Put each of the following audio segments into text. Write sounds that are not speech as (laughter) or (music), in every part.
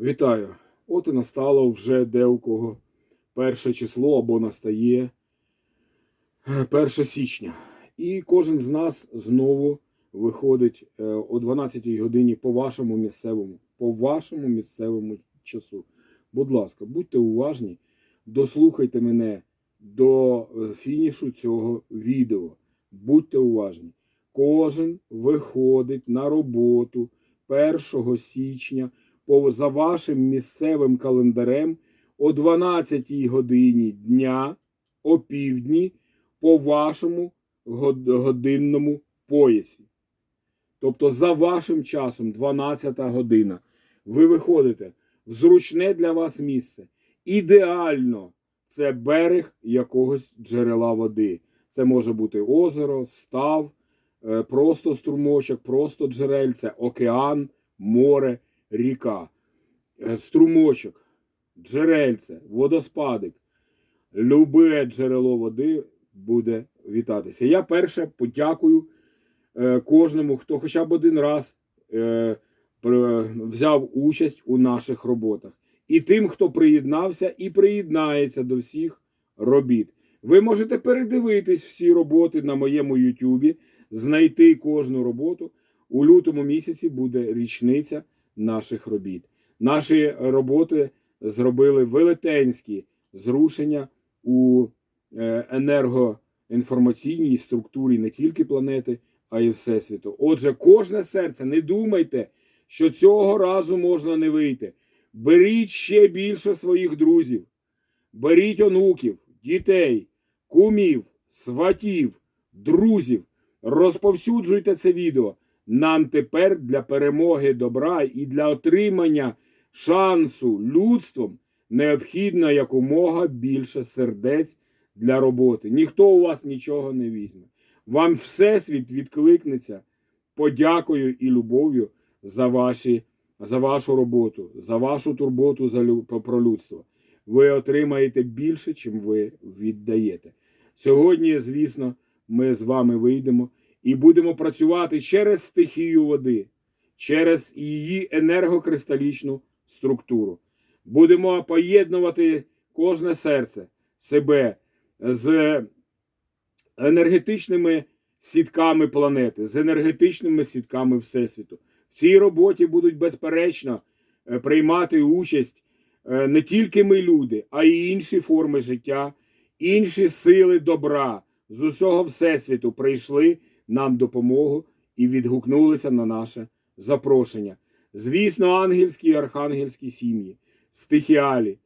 Вітаю! От і настало вже де у кого перше число або настає е, 1 січня. І кожен з нас знову виходить е, о 12 годині по вашому місцевому, по вашому місцевому часу. Будь ласка, будьте уважні, дослухайте мене до е, фінішу цього відео. Будьте уважні. Кожен виходить на роботу 1 січня за вашим місцевим календарем о 12 годині дня, о півдні, по вашому годинному поясі. Тобто за вашим часом, 12 година, ви виходите в зручне для вас місце. Ідеально це берег якогось джерела води. Це може бути озеро, став, е, просто струмочок, просто джерельце, океан, море, ріка, Е, струмочок, джерельце, водоспадик. Любе джерело води буде вітатися. Я перше подякую е, кожному, хто хоча б один раз е, взяв участь у наших роботах. І тим, хто приєднався і приєднається до всіх робіт. Ви можете передивитись всі роботи на моєму Ютубі, знайти кожну роботу. У лютому місяці буде річниця наших робіт. Наші роботи зробили велетенські зрушення у е, енергоінформаційній структурі не тільки планети, а й Всесвіту. Отже, кожне серце, не думайте, що цього разу можна не вийти. Беріть ще більше своїх друзів, беріть онуків, дітей, кумів, сватів, друзів, розповсюджуйте це відео. Нам тепер для перемоги добра і для отримання шансу людством необхідно якомога більше сердець для роботи. Ніхто у вас нічого не візьме. Вам Всесвіт відкликнеться подякою і любов'ю за, ваші, за вашу роботу, за вашу турботу за, про людство. Ви отримаєте більше, чим ви віддаєте. Сьогодні, звісно, ми з вами вийдемо і будемо працювати через стихію води, через її енергокристалічну структуру. Будемо поєднувати кожне серце себе з енергетичними сітками планети, з енергетичними сітками Всесвіту. В цій роботі будуть безперечно е, приймати участь е, не тільки ми люди, а й інші форми життя, інші сили добра з усього Всесвіту прийшли нам допомогу і відгукнулися на наше запрошення. Звісно, ангельські і архангельські сім'ї, стихіалі,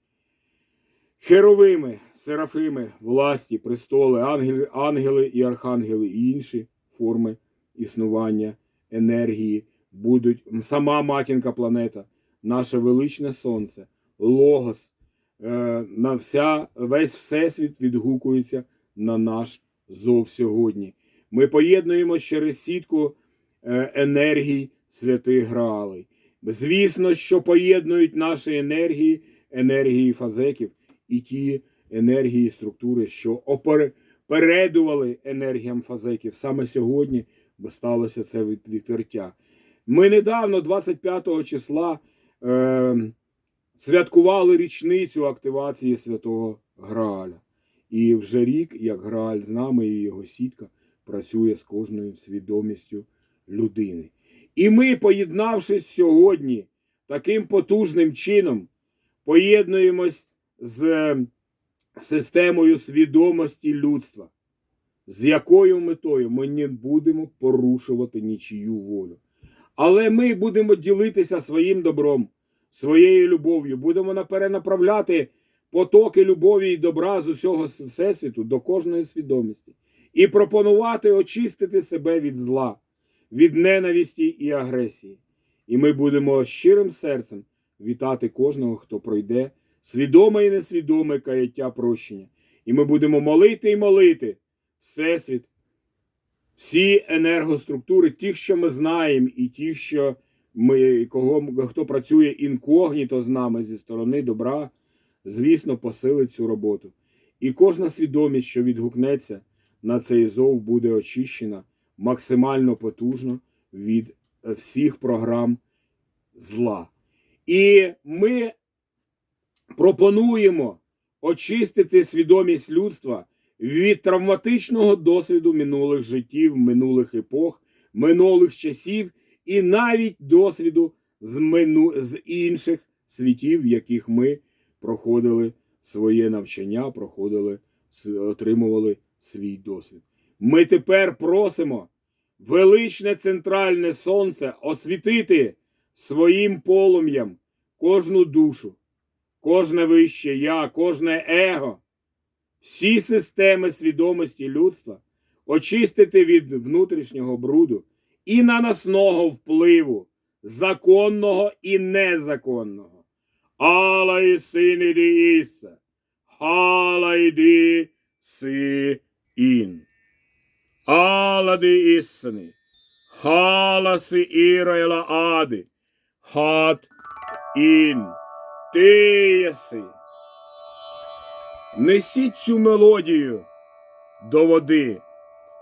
херовими, серафими, власті, престоли, ангели, ангели і архангели і інші форми існування енергії будуть сама матінка планета, наше величне сонце, логос, е, на вся, весь всесвіт відгукується на наш зов сьогодні. Ми поєднуємося через сітку е, енергій святих Граалей. Звісно, що поєднують наші енергії, енергії фазеків і ті енергії структури, що опередували енергіям фазеків. Саме сьогодні сталося це від- відкриття. Ми недавно, 25 числа, е, святкували річницю активації святого Грааля. І вже рік, як Грааль з нами і його сітка працює з кожною свідомістю людини. І ми, поєднавшись сьогодні таким потужним чином, поєднуємось з е, системою свідомості людства, з якою метою ми не будемо порушувати нічию волю. Але ми будемо ділитися своїм добром, своєю любов'ю, будемо перенаправляти потоки любові і добра з усього всесвіту до кожної свідомості і пропонувати очистити себе від зла, від ненависті і агресії. І ми будемо щирим серцем вітати кожного, хто пройде свідоме і несвідоме каяття прощення. І ми будемо молити і молити Всесвіт, всі енергоструктури, тих, що ми знаємо, і ті, що ми, кого, хто працює інкогніто з нами зі сторони добра, звісно, посилить цю роботу. І кожна свідомість, що відгукнеться на цей зов, буде очищена максимально потужно від е, всіх програм зла. І ми пропонуємо очистити свідомість людства від травматичного досвіду минулих життів, минулих епох, минулих часів і навіть досвіду з, мину... з інших світів, в яких ми проходили своє навчання, проходили, отримували свій досвід. Ми тепер просимо величне центральне сонце освітити своїм полум'ям кожну душу, кожне вище я, кожне его, всі системи свідомості людства очистити від внутрішнього бруду і наносного впливу, законного і незаконного. Алла і син іди Іса, іди си ін. Існи, Хала си іра ади, хат ін, ти єси. Несіть цю мелодію до води,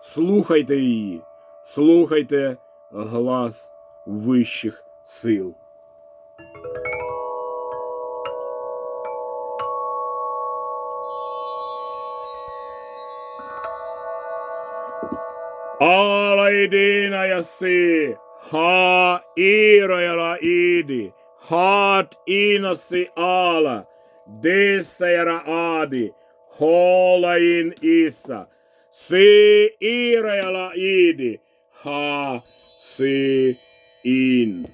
слухайте її, слухайте глас вищих сил. Alla idina яси, ха ірояла іди, хат іноси ала, дисера ади, хола ін іса, си ірояла іди, ха си ін.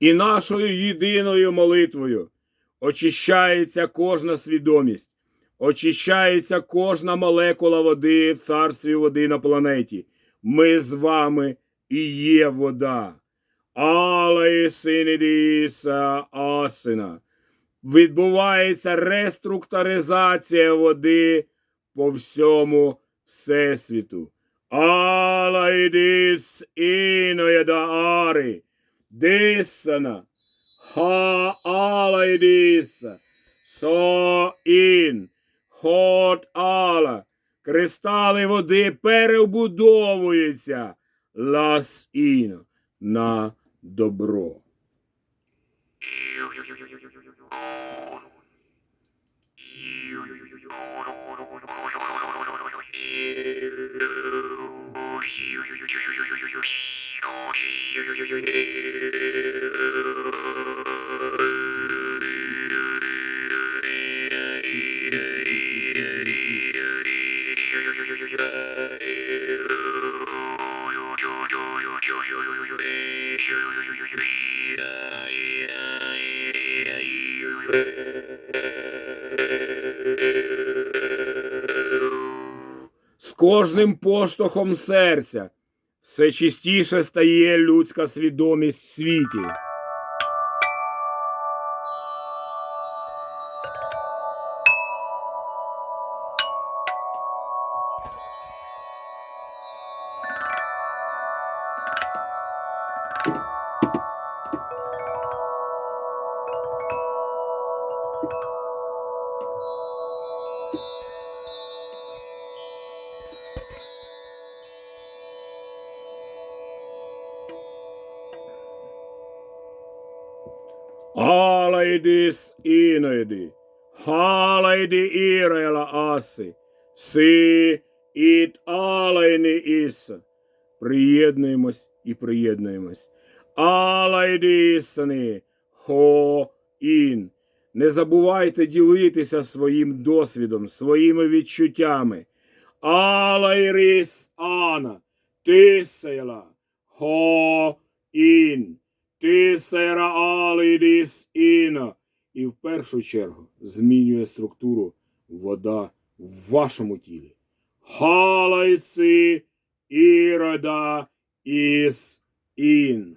І нашою єдиною молитвою очищається кожна свідомість, очищається кожна молекула води в царстві води на планеті. Ми з вами і є вода. І синідіса асина. Відбувається реструктуризація води по всьому всесвіту. Алла ідіс іноєдаари. Дисана. Ха алайдіса. Со ін. Хот ала. Кристали води перебудовуються. Лас іно. На добро. (laughs) кожним поштовхом серця все чистіше стає людська свідомість в світі. Алайдис іноді, халайді ірела аси, си іт алайни іса. Приєднуємось і приєднуємось. Алайдисани, хо ін. Не забувайте ділитися своїм досвідом, своїми відчуттями. Алайріс ана. Тисела. Хо ін. Тисера алідіс іна. І в першу чергу змінює структуру вода в вашому тілі. Халайси ірода іс ін.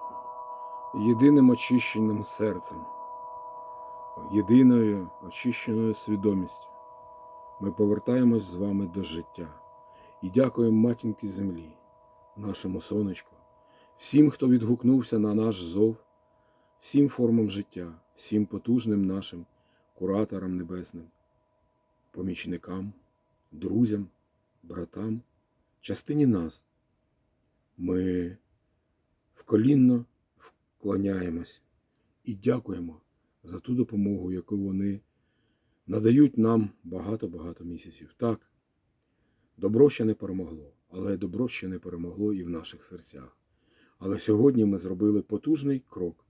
єдиним очищеним серцем, єдиною очищеною свідомістю ми повертаємось з вами до життя і дякуємо матінки землі, нашому сонечку, всім, хто відгукнувся на наш зов, всім формам життя, всім потужним нашим кураторам небесним, помічникам, друзям, братам, частині нас. Ми вколінно вклоняємось і дякуємо за ту допомогу, яку вони надають нам багато-багато місяців. Так, добро ще не перемогло, але добро ще не перемогло і в наших серцях. Але сьогодні ми зробили потужний крок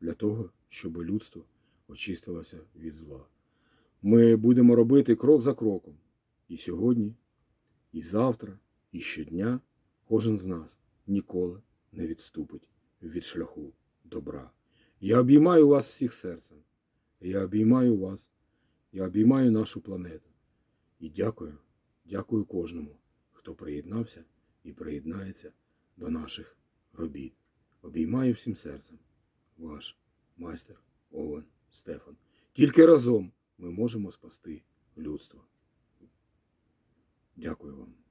для того, щоб людство очистилося від зла. Ми будемо робити крок за кроком. І сьогодні, і завтра, і щодня кожен з нас ніколи не відступить від шляху добра. Я обіймаю вас всіх серцем. Я обіймаю вас. Я обіймаю нашу планету. І дякую, дякую кожному, хто приєднався і приєднається до наших робіт. Обіймаю всім серцем. Ваш майстер Овен Стефан. Тільки разом ми можемо спасти людство. Дякую вам.